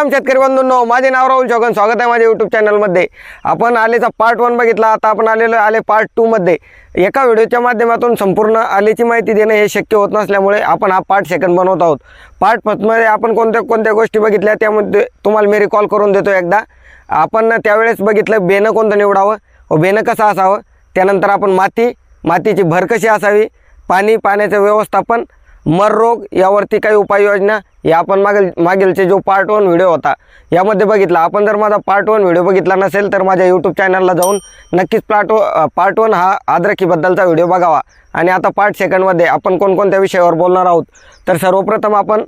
राम शेतकरी बंधूंनो माझे नाव राहुल चौगन स्वागत आहे माझ्या यूट्यूब चॅनलमध्ये आपण आलेचा पार्ट वन बघितला आता आपण आलेलो आले पार्ट टूमध्ये एका व्हिडिओच्या माध्यमातून संपूर्ण आलेची माहिती देणं हे शक्य होत नसल्यामुळे आपण हा पार्ट सेकंड बनवत आहोत. पार्ट फर्स्टमध्ये आपण कोणत्या कोणत्या गोष्टी बघितल्या त्यामध्ये तुम्हाला मी रिकॉल करून देतो एकदा. आपण त्यावेळेस बघितलं बेनं कोणतं निवडावं व बेनं कसं असावं त्यानंतर आपण माती मातीची भर कशी असावी पाणी पाण्याचं व्यवस्थापन मर रोग यावरती काही उपाययोजना या आपण मागील मागीलचे जो पार्ट वन व्हिडिओ होता यामध्ये बघितला. आपण जर माझा पार्ट वन व्हिडिओ बघितला नसेल तर माझ्या यूट्यूब चॅनलला जाऊन नक्कीच पार्ट पार्ट वन हा आद्रकीबद्दलचा व्हिडिओ बघावा. आणि आता पार्ट सेकंडमध्ये आपण कोणकोणत्या विषयावर बोलणार आहोत? तर सर्वप्रथम आपण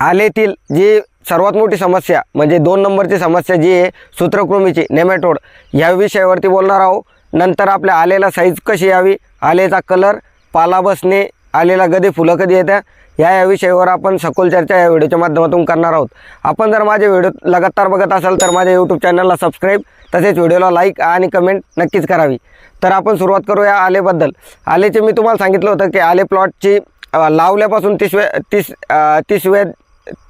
आलेतील जी सर्वात मोठी समस्या म्हणजे दोन नंबरची समस्या जी आहे सूत्रकृमीची नेमॅटोड ह्या विषयावरती बोलणार आहोत. नंतर आपल्या आलेला साईज कशी यावी? आलेचा कलर पाला बसणे आलेला गदे फुलं कधी येत्या? या या विषयावर आपण सखोल चर्चा या व्हिडिओच्या माध्यमातून करणार आहोत. आपण जर माझे व्हिडिओ लगातार बघत असाल तर माझ्या यूट्यूब चॅनलला सबस्क्राईब तसेच व्हिडिओला लाईक आणि कमेंट नक्कीच करावी. तर आपण सुरुवात करूया आलेबद्दल. आलेचे मी तुम्हाला सांगितलं होतं की आले प्लॉटची लावल्यापासून तीसव्या तीस अ, तीसव्या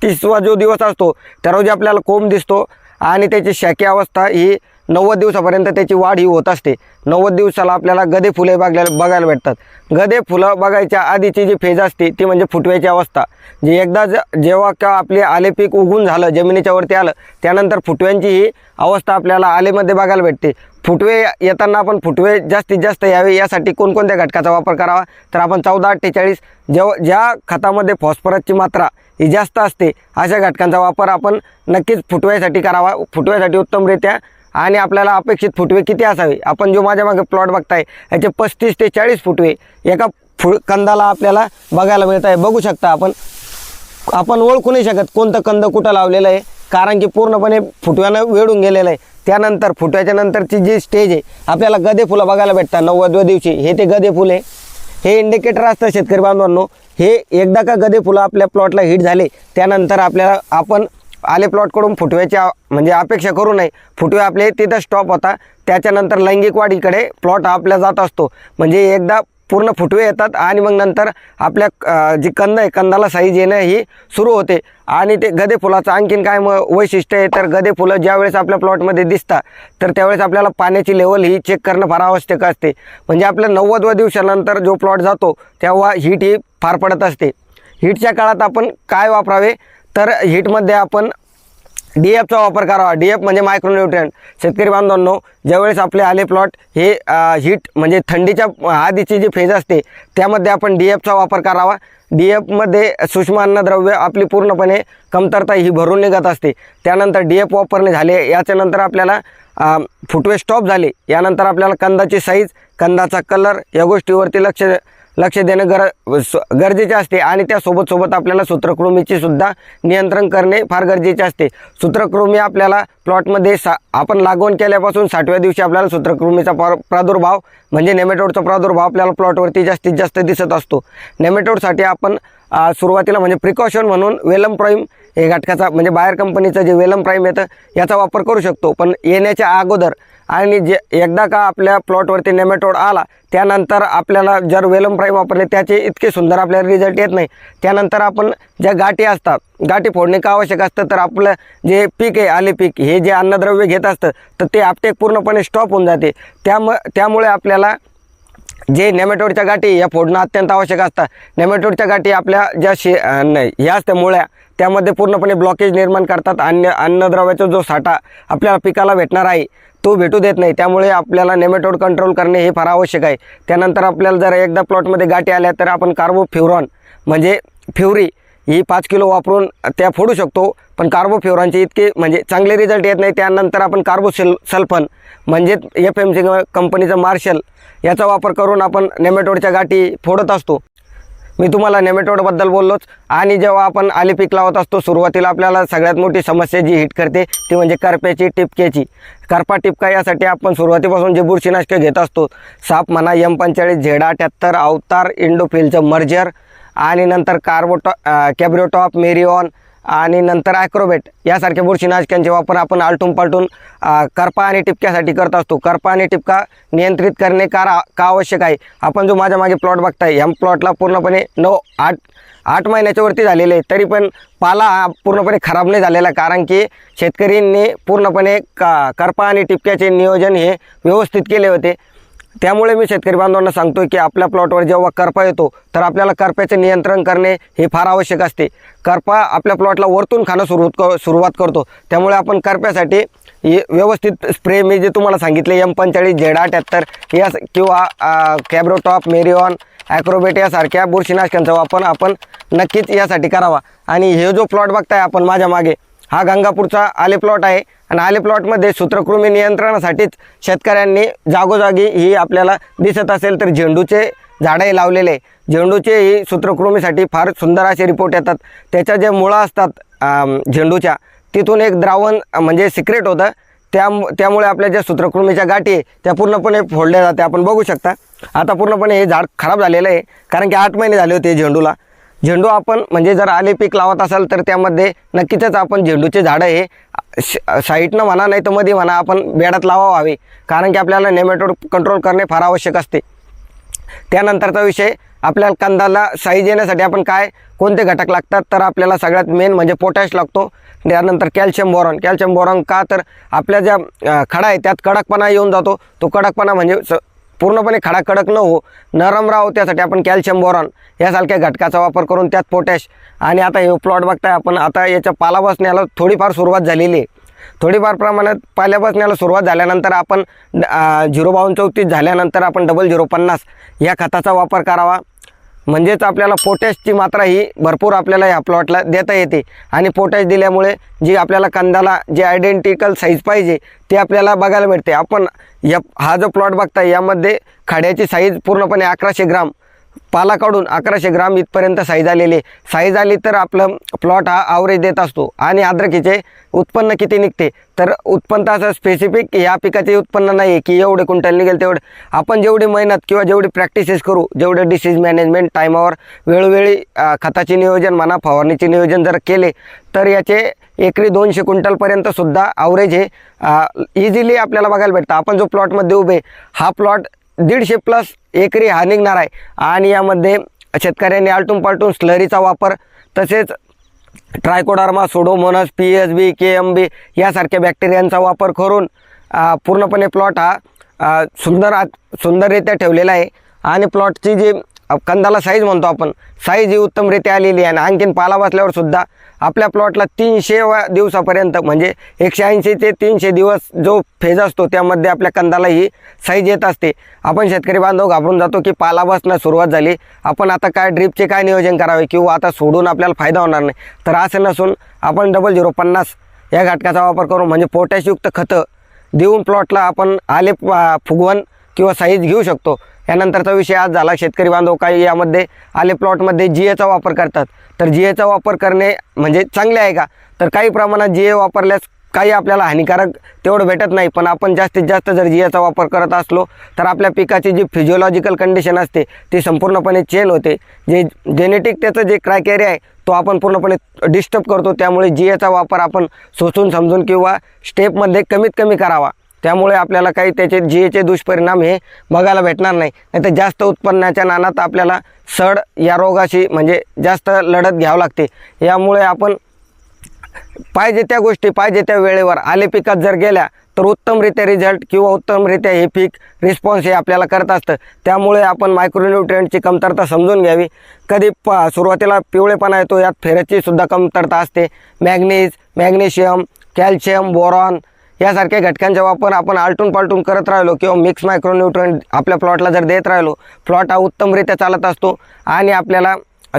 तीसवा जो दिवस असतो त्या रोजी आपल्याला कोंब दिसतो आणि त्याची शाकी अवस्था ही नव्वद दिवसापर्यंत त्याची वाढ ही होत असते. नव्वद दिवसाला आपल्याला गदे फुले बघायला बघायला भेटतात. गदे फुलं बघायच्या आधीची जी फेज असते ती म्हणजे फुटव्याची अवस्था. जी एकदा जेव्हा का आपले आले पीक उगून झालं जमिनीच्या वरती आलं त्यानंतर फुटव्यांची ही अवस्था आपल्याला आलेमध्ये बघायला भेटते. फुटवे येताना आपण फुटवे जास्तीत जास्त यावे यासाठी कोणकोणत्या घटकाचा वापर करावा? तर आपण चौदा अठ्ठेचाळीस जेव्हा ज्या खतामध्ये फॉस्फरसची मात्रा ही जास्त असते अशा घटकांचा वापर आपण नक्कीच फुटव्यासाठी करावा. फुटव्यासाठी उत्तमरित्या आणि आपल्याला अपेक्षित फुटवे किती असावे? आपण जो माझ्या मागे प्लॉट बघताय याचे पस्तीस ते चाळीस फुटवे एका फु कंदाला आपल्याला बघायला मिळत आहे बघू शकता आपण. आपण ओळखू नाही शकत कोणतं कंद कुठं लावलेलं आहे कारण की पूर्णपणे फुटव्यानं वेढून गेलेलं आहे. त्यानंतर फुटव्याच्या नंतरची जी स्टेज आहे आपल्याला गदे फुलं बघायला भेटतात. नव्वदव्या दिवशी. हे ते गदे फुले. आहे हे इंडिकेटर असतं शेतकरी बांधवांनो. हे एकदा का गदे फुलं आपल्या प्लॉटला हिट झाले त्यानंतर आपल्याला आपण आले प्लॉटकडून फुटव्याची म्हणजे अपेक्षा करू नये. फुटवे आपले तिथं स्टॉप होता. त्याच्यानंतर लैंगिक वाढीकडे प्लॉट आपल्या जात असतो. म्हणजे एकदा पूर्ण फुटवे येतात आणि मग नंतर आपल्या जी कंद आहे कंदाला साईज येणं ही सुरू होते. आणि ते गदे फुलाचं आणखीन काय मग वैशिष्ट्य आहे तर गदे फुलं ज्यावेळेस आपल्या प्लॉटमध्ये दिसतात तर त्यावेळेस आपल्याला पाण्याची लेवल ही चेक करणं फार आवश्यक असते. म्हणजे आपल्या नव्वदव्या दिवसानंतर जो प्लॉट जातो तेव्हा हीट ही फार पडत असते. हीटच्या काळात आपण काय वापरावे? तर हीटमध्ये आपण डी एफचा वापर करावा. डी एफ म्हणजे मायक्रोन्युट्रियन शेतकरी बांधवांनो ज्यावेळेस आपले आले प्लॉट हे हीट म्हणजे थंडीच्या आधीची जी फेज असते त्यामध्ये आपण डी एफचा वापर करावा. डी एफमध्ये सूक्ष्म अन्नद्रव्य आपली पूर्णपणे कमतरता ही भरून निघत असते. त्यानंतर डी एफ वापरणे झाले याच्यानंतर आपल्याला फुटवे स्टॉप झाले. यानंतर आपल्याला कंदाची साईज कंदाचा कलर या गोष्टीवरती लक्ष लक्ष देणं गर स- गरजेचे असते आणि त्यासोबत सोबत आपल्याला सूत्रकृमीची सुद्धा नियंत्रण करणे फार गरजेचे असते. सूत्रकृमी आपल्याला प्लॉटमध्ये सा आपण लागवण केल्यापासून साठव्या दिवशी आपल्याला सूत्रकृमीचा प्र प्रादुर्भाव म्हणजे नेमेटोडचा प्रादुर्भाव आपल्याला प्लॉटवरती जास्तीत जास्त दिसत असतो. नेमेटोडसाठी आपण सुरुवातीला म्हणजे प्रिकॉशन म्हणून वेलम प्राईम हे घटकाचा म्हणजे बाहेर कंपनीचं जे वेलम प्राईम येतं याचा वापर करू शकतो. पण येण्याच्या अगोदर आणि जे एकदा का आपल्या प्लॉटवरती नेमॅटोड आला त्यानंतर आपल्याला जर वेलम प्राईम वापरले त्याचे इतके सुंदर आपल्याला रिझल्ट येत नाही. त्यानंतर आपण ज्या गाठी असतात गाठी फोडणे का आवश्यक असतं तर आपलं जे पीक आहे आले पीक हे जे अन्नद्रव्य घेत असतं तर ते आपटेक पूर्णपणे स्टॉप होऊन जाते. त्याम त्यामुळे आपल्याला जे नेमॅटोडच्या गाठी या फोडणं अत्यंत आवश्यक असतात. नेमॅटोडच्या गाठी आपल्या ज्या शे नाही ह्या असत्या मुळ्या त्यामध्ये पूर्णपणे ब्लॉकेज निर्माण करतात. अन्न अन्नद्रव्याचा जो साठा आपल्याला पिकाला भेटणार आहे तो भेटू देत नाही त्यामुळे आपल्याला नेमॅटोड कंट्रोल करणे हे फार आवश्यक आहे. त्यानंतर आपल्याला जर एकदा प्लॉटमध्ये गाठी आल्या तर आपण कार्बोफ्युरॉन म्हणजे फ्युरी ही पाच किलो वापरून त्या फोडू शकतो. पण कार्बोफ्युरॉनचे इतके म्हणजे चांगले रिझल्ट येत नाही. त्यानंतर आपण कार्बोसेल सल्फन म्हणजेच एफ एम सी कंपनीचं मार्शल याचा वापर करून आपण नेमॅटोडच्या गाठी फोडत असतो. मी तुम्हाला नेमेटोडबद्दल बोललोच. आणि जेव्हा आपण आले पीक लावत असतो सुरुवातीला आपल्याला सगळ्यात मोठी समस्या जी हिट करते ती म्हणजे करप्याची टिपक्याची. करपा टिपका यासाठी आपण सुरुवातीपासून जे बुरशीनाशकं घेत असतो साप म्हणा यम पंचेचाळीस झेडा अठ्याहत्तर अवतार इंडोफिलचं मर्जर आणि नंतर कार्बोटॉ कॅब्रिओटॉप मेरिओन आणि नंतर ॲक्रोबेट यासारख्या बुरशीनाशकांचे वापर आपण आलटून पालटून करपा आणि टिपक्यासाठी करत असतो. करपा आणि टिपका नियंत्रित करणे का का आवश्यक आहे? आपण जो माझ्या मागे प्लॉट बघताय ह्या प्लॉटला पूर्णपणे नऊ आठ आठ महिन्याच्या वरती झालेले आहे तरी पण पाला हा पूर्णपणे खराब नाही झालेला कारण की शेतकऱ्यांनी पूर्णपणे का करपा आणि टिपक्याचे नियोजन हे व्यवस्थित केले होते. त्यामुळे मी शेतकरी बांधवांना सांगतो की आपल्या प्लॉटवर जेव्हा करपा येतो तर आपल्याला करप्याचे नियंत्रण करणे हे फार आवश्यक असते. करपा आपल्या प्लॉटला वरतून खाणं सुरुवात क सुरुवात करतो. त्यामुळे आपण करप्यासाठी व्यवस्थित स्प्रे मी जे तुम्हाला सांगितले एम पंचेचाळीस झेड अठ्याहत्तर या किंवा कॅब्रोटॉप मेरिऑन ॲक्रोबेट यासारख्या बुरशीनाशकांचा वापर आपण नक्कीच यासाठी करावा. आणि हे जो प्लॉट बघताय आपण माझ्या मागे हा गंगापूरचा आले प्लॉट आहे. आणि आले प्लॉटमध्ये सूत्रकृमी नियंत्रणासाठीच शेतकऱ्यांनी जागोजागी ही आपल्याला दिसत असेल तर झेंडूचे झाडंही लावलेले आहे. झेंडूचे ही सूत्रकृमीसाठी फार सुंदर असे रिपोर्ट येतात. त्याच्या ज्या मुळं असतात झेंडूच्या तिथून एक द्रावण म्हणजे सिक्रेट होतं. त्या त्यामुळे आपल्या ज्या सूत्रकृमीच्या गाठी आहे त्या पूर्णपणे फोडल्या जाते आपण बघू शकता. आता पूर्णपणे हे झाड खराब झालेलं आहे. कारण की आठ महिने झाले होते झेंडूला. झेंडू आपण म्हणजे जर आले पीक लावत असाल तर त्यामध्ये नक्कीच आपण झेंडूचे झाडं हे श- साईडनं म्हणा नाही तर मध्ये म्हणा आपण बेडात लावावे. कारण की आपल्याला नेमॅटोड कंट्रोल करणे फार आवश्यक असते. त्यानंतरचा विषय आपल्याला कंदाला साईज येण्यासाठी आपण काय कोणते घटक लागतात तर आपल्याला सगळ्यात मेन म्हणजे पोटॅश लागतो. त्यानंतर कॅल्शियम बोरॉन कॅल्शियम बोरॉन का तर आपल्या ज्या खडा आहे त्यात कडकपणा येऊन जातो. तो कडकपणा म्हणजे स पूर्णपणे खडाकडक न हो नरम राहो त्यासाठी आपण कॅल्शियम बोरॉन यासारख्या घटकाचा वापर करून त्यात पोटॅश आणि आता हे प्लॉट बघताय आपण आता याच्या पाला बसण्याला थोडीफार सुरुवात झालेली आहे. थोडीफार प्रमाणात पाल्या बसण्याला सुरुवात झाल्यानंतर आपण झिरो बावन्न चौतीस झाल्यानंतर आपण डबल झिरो पन्नास या खताचा वापर करावा. म्हणजेच आपल्याला पोटॅशची मात्रा ही भरपूर आपल्याला या प्लॉटला देता येते. आणि पोटॅश दिल्यामुळे जी आपल्याला कंदाला जे आयडेंटिकल साईज पाहिजे ते आपल्याला बघायला मिळते. आपण या हा जो प्लॉट बघताय यामध्ये खाड्याची साईज पूर्णपणे अकराशे ग्राम पाला काढून अकराशे ग्राम इथपर्यंत साईज आलेली आहे. साईज आली तर आपलं प्लॉट हा आवरेज देत असतो आणि अद्रकीचे उत्पन्न किती निघते? तर उत्पन्न असं स्पेसिफिक या पिकाचे उत्पन्न नाही आहे की एवढे क्विंटल निघेल तेवढे. आपण जेवढी मेहनत किंवा जेवढी प्रॅक्टिसेस करू जेवढे डिसीज मॅनेजमेंट टायमावर वेळोवेळी खताचे नियोजन म्हणा फवारणीचे नियोजन जर केले तर याचे एकरी दोनशे क्विंटलपर्यंतसुद्धा आवरेज हे इझिली आपल्याला बघायला भेटतं. आपण जो प्लॉटमध्ये उभे हा प्लॉट दीडशे प्लस एकरी हा निघणार आहे. आणि यामध्ये शेतकऱ्यांनी आलटून पालटून स्लरीचा वापर तसेच trichoderma pseudomonas P S B K M B यासारख्या बॅक्टेरियांचा वापर करून पूर्णपणे प्लॉट हा सुंदर आत- सुंदररित्या ठेवलेला आहे. आणि प्लॉटची जी कंदाला साईज म्हणतो आपण. साईज ही उत्तमरित्या आलेली आहे आणि आणखीन पाला बसल्यावर सुद्धा आपल्या प्लॉटला तीनशे दिवसापर्यंत म्हणजे एकशे ऐंशी ते तीनशे दिवस जो फेज असतो त्यामध्ये आपल्या कंदाला ही साईज येत असते. आपण शेतकरी बांधव घाबरून जातो की पाला बसण्यास सुरुवात झाली. आपण आता काय ड्रीपचे काय नियोजन करावे किंवा आता सोडून आपल्याला फायदा होणार नाही. तर असं नसून आपण डबल झिरो पन्नास या घटकाचा वापर करून म्हणजे पोटॅशयुक्त खतं देऊन प्लॉटला आपण आले फुगवण किंवा साईज घेऊ शकतो. यानंतरचा विषय आज झाला. शेतकरी बांधव काही यामध्ये आले प्लॉटमध्ये जी एचा वापर करतात. तर जी एचा वापर करणे म्हणजे चांगले आहे का? तर काही प्रमाणात जी ए वापरल्यास काही आपल्याला हानिकारक तेवढं भेटत नाही. पण आपण जास्तीत जास्त जर जी एचा वापर करत असलो तर आपल्या पिकाची जी फिजिओलॉजिकल कंडिशन असते ती संपूर्णपणे चेंज होते. जे जेनेटिक त्याचं जे क्रायटेरिया आहे तो आपण पूर्णपणे डिस्टर्ब करतो. त्यामुळे जी एचा वापर आपण सोचून समजून किंवा स्टेपमध्ये कमीत कमी करावा. त्यामुळे आपल्याला काही त्याचे जीएचे दुष्परिणाम हे बघायला भेटणार नाही. नाही तर जास्त उत्पन्नाच्या नानात आपल्याला सड या रोगाशी म्हणजे जास्त लढत घ्यावं लागते. यामुळे आपण पाहिजे त्या गोष्टी पाहिजे त्या वेळेवर आले पिकात जर गेल्या तर उत्तमरित्या रिझल्ट किंवा उत्तमरित्या हे पीक रिस्पॉन्स हे आपल्याला करत असतं. त्यामुळे आपण मायक्रोन्युट्रियंटची कमतरता समजून घ्यावी. कधी प सुरुवातीला पिवळेपणा येतो यात फेरसची सुद्धा कमतरता असते. मॅग्नीज मॅग्नेशियम कॅल्शियम बोरॉन यासारख्या घटकांचा वापर आपण आलटून पालटून करत राहिलो किंवा मिक्स मायक्रोन्यूट्रन आपल्या प्लॉटला जर देत राहिलो प्लॉट हा उत्तमरित्या चालत असतो आणि आपल्याला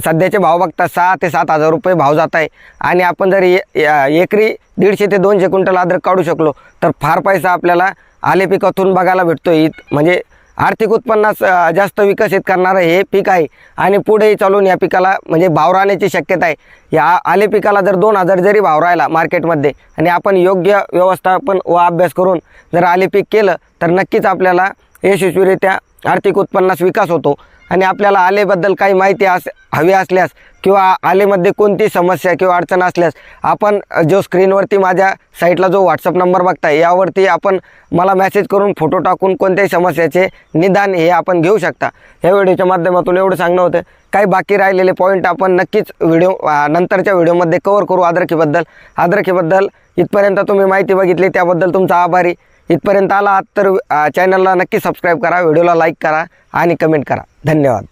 सध्याचे भाव बघता सहा ते सात हजार रुपये भाव जात आहे. आणि आपण जर ए- एकरी दीडशे ते दोनशे क्विंटल अद्रक काढू शकलो तर फार पैसा आपल्याला आले पिकातून बघायला भेटतो इत म्हणजे आर्थिक उत्पन्नास जास्त विकसित करणारं हे पीक आहे. आणि पुढेही चालून या पिकाला म्हणजे भाव राहण्याची शक्यता आहे. या आले पिकाला जर दोन हजार जरी भाव राहिला मार्केटमध्ये आणि आपण योग्य व्यवस्थापन व अभ्यास करून जर आले पीक केलं तर नक्कीच आपल्याला यशस्वीरित्या आर्थिक उत्पन्नास विकास होतो आणि आपल्याला आलेबद्दल काही माहिती अस हवी असल्यास किंवा आलेमध्ये कोणती समस्या किंवा अडचण असल्यास आपण जो स्क्रीनवरती माझ्या साईटला जो व्हॉट्सअप नंबर बघताय यावरती आपण मला मेसेज करून फोटो टाकून कोणत्याही समस्याचे निदान हे आपण घेऊ शकता. या व्हिडिओच्या माध्यमातून एवढं सांगणं होतं. काही बाकी राहिलेले पॉईंट आपण नक्कीच व्हिडिओ नंतरच्या व्हिडिओमध्ये कवर करू अद्रकीबद्दल अद्रकीबद्दल इथपर्यंत तुम्ही माहिती बघितली त्याबद्दल तुमचा आभारी. इथपर्यंत आला आहात तर चॅनलला नक्की सबस्क्राईब करा व्हिडिओला लाईक करा आणि कमेंट करा. धन्यवाद.